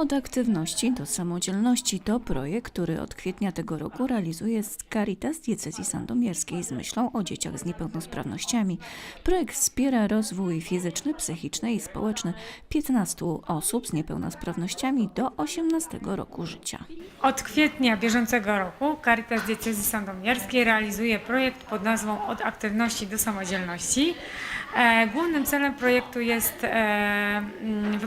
Od aktywności do samodzielności to projekt, który od kwietnia tego roku realizuje Caritas Diecezji Sandomierskiej z myślą o dzieciach z niepełnosprawnościami. Projekt wspiera rozwój fizyczny, psychiczny i społeczny 15 osób z niepełnosprawnościami do 18 roku życia. Od kwietnia bieżącego roku Caritas Diecezji Sandomierskiej realizuje projekt pod nazwą Od aktywności do samodzielności. E, Głównym celem projektu jest e,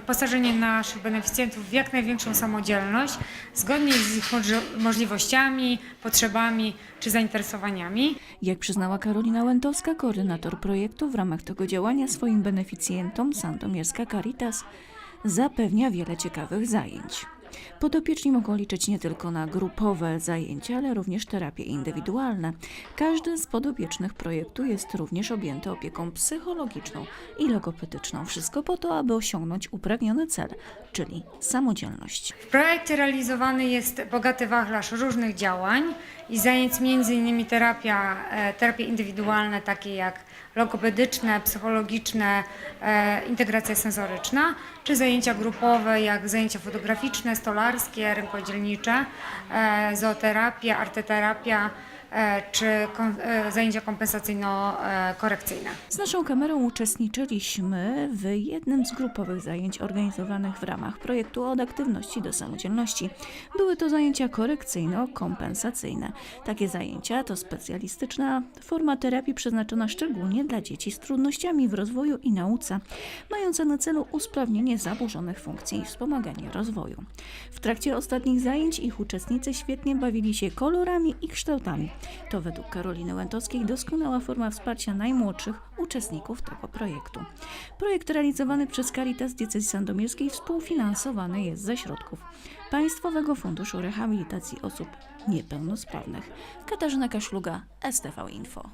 wyposażenie naszych beneficjentów w jak największą samodzielność, zgodnie z ich możli- możliwościami, potrzebami czy zainteresowaniami. Jak przyznała Karolina Łętowska, koordynator projektu, w ramach tego działania swoim beneficjentom Sandomierska Caritas zapewnia wiele ciekawych zajęć. Podopieczni mogą liczyć nie tylko na grupowe zajęcia, ale również terapie indywidualne. Każdy z podopiecznych projektu jest również objęty opieką psychologiczną i logopedyczną. Wszystko po to, aby osiągnąć upragniony cel, czyli samodzielność. W projekcie realizowany jest bogaty wachlarz różnych działań i zajęć m.in. terapia, e, terapie indywidualne takie jak logopedyczne, psychologiczne, e, integracja sensoryczna, czy zajęcia grupowe jak zajęcia fotograficzne, stolarskie, rękodzielnicze, e, zooterapia, arteterapia e, czy e, zajęcia kompensacyjno-korekcyjne. Z naszą kamerą uczestniczyliśmy w jednym z grupowych zajęć organizowanych w ramach projektu Od aktywności do samodzielności. Były to zajęcia korekcyjno-kompensacyjne. Takie zajęcia to specjalistyczna forma terapii przeznaczona szczególnie dla dzieci z trudnościami w rozwoju i nauce, mająca na celu usprawnienie zaburzonych funkcji i wspomaganie rozwoju. W trakcie ostatnich zajęć ich uczestnicy świetnie bawili się kolorami i kształtami. To według Karoliny Łętowskiej doskonała forma wsparcia najmłodszych uczestników tego projektu. Projekt realizowany przez Caritas Diecezji Sandomierskiej współfinansowany jest ze środków Państwowego Funduszu Rehabilitacji Osób Niepełnosprawnych. Katarzyna Kaszluga, STV Info.